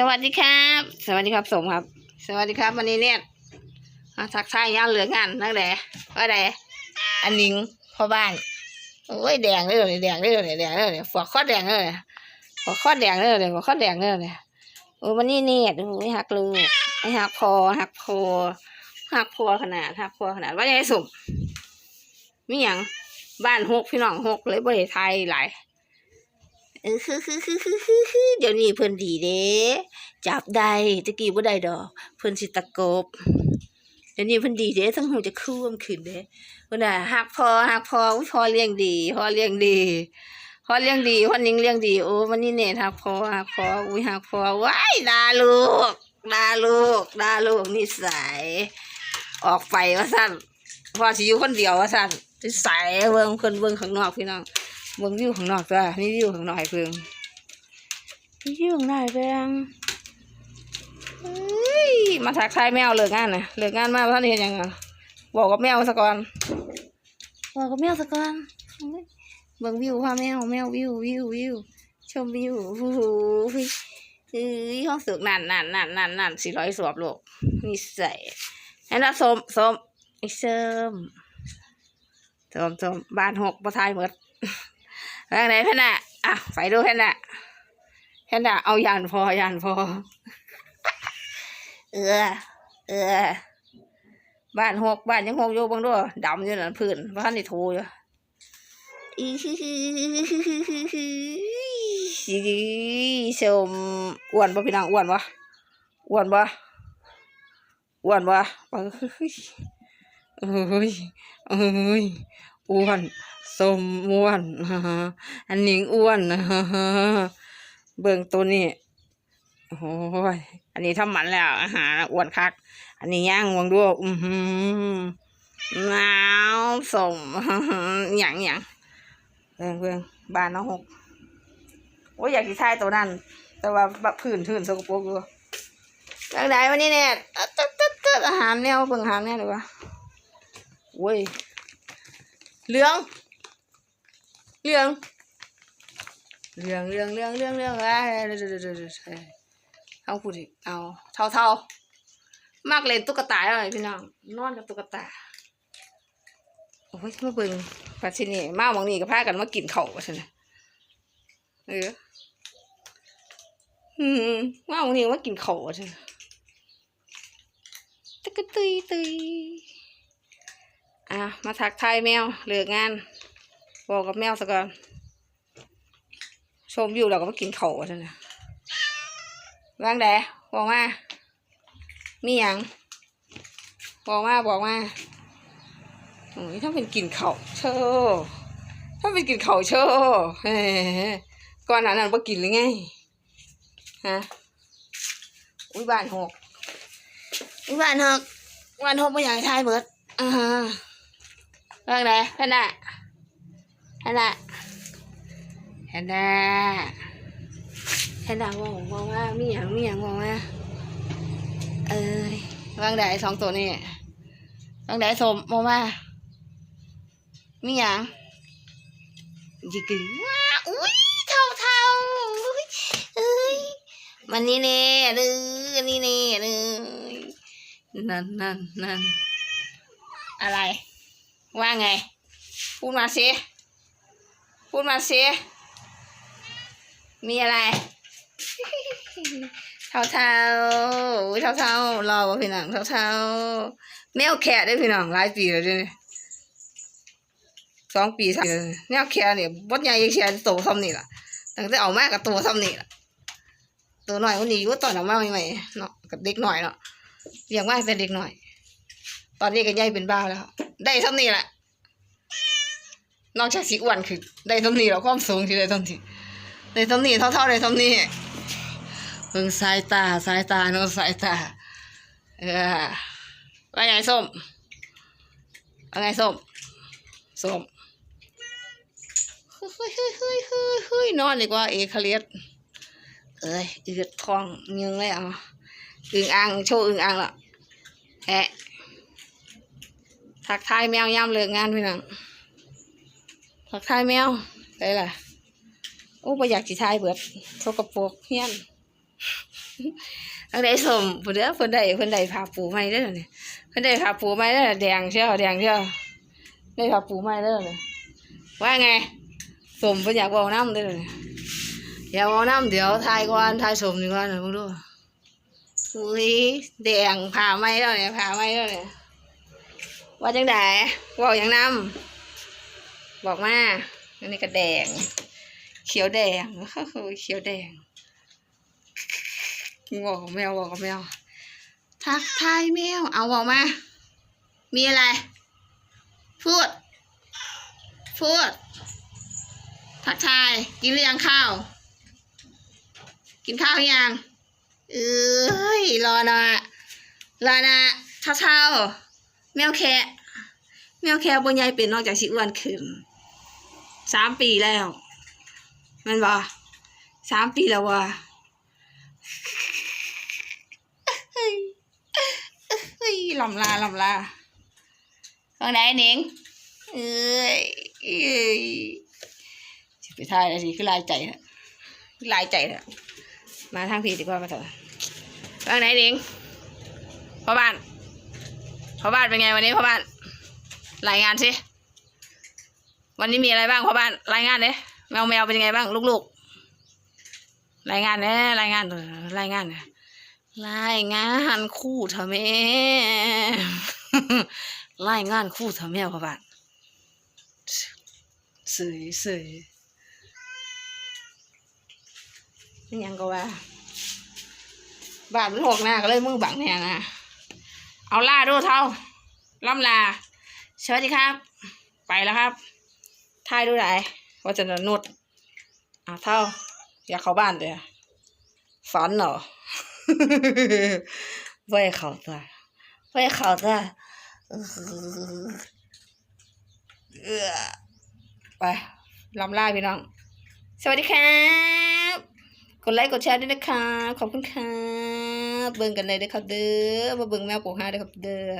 สวัสดีครับ สวัสดีครับสมครับ สวัสดีครับ วันนี้เนี่ยมาทักทายย่านเหลืองานนั่งแหละว่าแดอันนิงพ่อบ้านโอ้ยแดงเลยแดงเลยแดงเลยฝักข้อแดงเลยฝักข้อแดงเลยเนี่ยฝักข้อแดงเลยเนี่ยโอ้วันนี้เนี่ยโอ้ยหักลูกไอ้หักพอหักพอหักพอขนาดหักพอขนาดว่าไงสมมีหยังบ้านหกพี่น้องหกเลยบริไทยหลาย เออคือคือคือคือคือคือเดี๋ยวนี้เพิ่นดีเด้จับได้ตะกี้บ่ได้ดอก เพิ่นสิตะกบเดี๋ยวนี้เพิ่นดีเด้ทั้งหูจะคืมขึ้นเด้เพิ่นน่ะฮักพอฮักพออุ้ยพอเลี้ยงดีพอเลี้ยงดีพอเลี้ยงดีพอนิ่งเลี้ยงดีโอ้วันนี้เนี่ยฮักพอฮักพออุ้ยฮักพอว้ายดาลูกดาลูกดาลูกนิสัยออกไปว่าซั่นพอสิอยู่คนเดียวว่าซั่นนิสัยเบิ่งเพิ่นเบิ่งข้างนอกพี่น้อง บิ่งวิวข้างนอกจ้ะนี่วิวข้างนอกให้เพิ่งนี่วิวข้างนอกให้เพิ่งมาทักทายแมวเลิกงานนะเลิกงานมาท่านเห็นยังอะบอกกับแมวซะก่อนบอกกับแมวซะก่อนเบิ่งวิวพ่อแมวแมววิววิววิวชมวิวโอ้โหเฮ้ยเฮ้ยห้องสึกนั่นนั่นนั่นนั่นนั่นสี่ร้อยสวบโลกนี่ใส่นั่นะสมสมไอ้เสริมสมสมบ้านหกประทายหมด ทางไหนแพนน่ะอะไปดูแพนน่ะแพนน่ะเอายานพอยานพอ เออ เออ บ้านหกบ้านยังหกอยู่เบางด้วยดำอยู่นั่นพื้นบ้านนี่ถูอยู่อีฮิฮิฮิฮิฮิฮิฮิชมอ้วนปะพี่นางอ้วนปะอ้วนปะอ้วนปะเอ้ยเอ้ยเอ้ย อ้วนส้มอ้วนอันนี้อ้วนเบิ่งตัวนี้โอ้ยอันนี้ทำหมันแล้วอาหารอ้วนคัก อันนี้ย่างวงด้วยอือหือหนาวสมหยั่งหยั่งเบิ่งเบิ่งบานน้องหกโอ้ยอยากสิทายตัวนั้น แต่ว่าบะพื้นพื้นสกปรกอยู่จังไดวันนี้เนี่ยอะตึ๊ดตึ๊ดอาหารแนวเบิ่งอาหารแนวดีกว่าโว้ย เหลืองเรื่องเรื่องเรื่องเรื่องเรื่องเรื่องอะไรเอาพูดอีกเอาเท่าเท่ามากเล่นตุ๊กตาเลยพี่น้องนอนกับตุ๊กตาโอ้ยมาเบิ่งปัจจุบันมาหมองนี่ก็พากันมากินเข่าซั่นน่ะเอออืมมาหมองนี่มากินข้าวว่าซั่นน่ะตึกตุยตุย อะมาทักทายแมวเลิกงานบอกกับแมวซะก่อนชมวิวเราก็มากินเขาวใช่ไหมวางแดบอกมามีหยังบอกมาบอกมาโอ้ยถ้าเป็นกินเขาวเชอถ้าเป็นกินเขาวเชอเฮ้ก่อนหน้านั้นบ่กินหรือไงฮะอุ้ยบ้านหกอุ้ยบ้านหกบ้านหกไม่อยากให้ทายเบิดอ่า ฮะวางแดแค่นั้นฮันะฮันน่ะฮันน่ะบอกบอกว่ามีอย่างมีอย่างบอกว่าเอ้ยวางได้สองตัวนี่วางได้สมบอกว่ามีอย่างยิกึว้าอุ้ยเท่าเท่าอุ้ยเอ้ยมันนี่เน่เลยนี่เน่เลยนั่นนั่นนั่นอะไร ว่าไง พูดมาสิพูดมาสิมีอะไร เท่าเท่าๆอุ๊ยเท่าเท่าๆรอว่าพี่น้องเท่าเท่าๆแมวแคะได้อพี่น้องหลายปีแล้วเด้วยสองปีสามปีแล้วแมวแคะเนี่ยบดใหญ่ยังเชียโตซ้ำนี่ล่ะตั้งแต่เอามากับตัวซ้ำนี่ล่ะตัวหน่อยวันนี้อยู่ตอนเอามาใหม่ๆเนาะกับเด็กหน่อยเนาะเลี้ยงมาตั้งแต่เด็กหน่อย ตอนนี้ก็ใหญ่เป็นบ้าแล้ว ได้ซ้ำนี่แหละ นอกจากสีอ้วนคือได้ทำนี่แล้วความสูงที่ได้ทำนี่ได้ทำนี่เท่าๆได้ทำนี่เบิ่งสายตาสายตาเนาะสายตาเออว่าไงส้มว่าไงส้มส้มเฮ้ยเฮ้ยเฮ้ยเฮ้ยเฮ้ยนอนดีกว่าเอคาเลียสเอ้ยอืดท้องยังเลยอะอึ่งอ่างโชว์อึ่งอ่างละแอะทักทายแมวย่ำเลิกงานพี่น้อง ผักทายแมวได้ล่ะโอ้บ่อยากสิทายเบิดโทกระโปกเฮียนทั้งใดสมเพิ่นเด้อเพิ่นได้เพิ่นได้ผ้าปูใหม่เด้เนี่ยเพิ่นได้ผ้าปูใหม่เด้แดงเชียวแดงเชียวได้ผาปูใหม่เด้เนี่ยว่าไงสมเพิ่นอยากเว้าน้ำเด้เนี่ยอยากเว้าน้ำเดี๋ยวทายก่อนทายสมดีกว่าหน่อยมึงดูอุ้ยแดงผาใหม่แล้เนี่ยผาใหม่แล้เนี่ยว่าจังไดเว้าหยังน้ำ บอกมาอันนี้ก็แดง เขียวแดงเขียวแดงบอกกับแมวบอกกับแมว ทักทายแมว เอาบอกมา มีอะไร พูด พูด ทักทาย กินหรือยังข้าว กินข้าวหรือยัง เอ้ย รอนะรอนะเช้าเช้าแมวแคะแมวแคะบนยายเป็นนอกจากสิอ้วนขึ้น สามปีแล้ว มันบ่สามปีแล้วว่ะเฮ้ยเฮ้ยลำลาลำลาตรงไหนหนิงเอ้ยเอ้ยไปทายอะไรสิคือลายใจฮะลายใจฮะมาทางพี่ดีกว่ามาเถอะตรงไหนหนิงพ่อบ้านพ่อบ้านเป็นไงวันนี้พ่อบ้านรายงานสิ วันนี้มีอะไรบ้างพ่อบ้านรายงานเลยแมวแมวเป็นยังไงบ้างลูกๆ รายงานเนี่ยรายงานรายงานเนี่ยรายงานคู่เถอแม่รายงานคู่เถอแม่พ่อบ้านสวยสวยนี่ยังก็ว่าบาดมันหกหน้าก็เลยมือบังแน่นะเอาล่าดูเท่าล่ำลาสวัสดีครับ ไปแล้วครับ ทายดูไหนว่าจะนวดอ่าเท่า อยากเข้าบ้านเดี๋ยฝันเหรอไม่ให้เขาตัวไม่ให้เขาตัวเออไปลำลาพี่น้อง สวัสดีครับกดไลค์กดแชร์ด้วยนะครับขอบคุณครับเบิ่งกันเลยเด้อครับเด้อมาเบิ่งแมวปกห้าเด้อครับเด้อ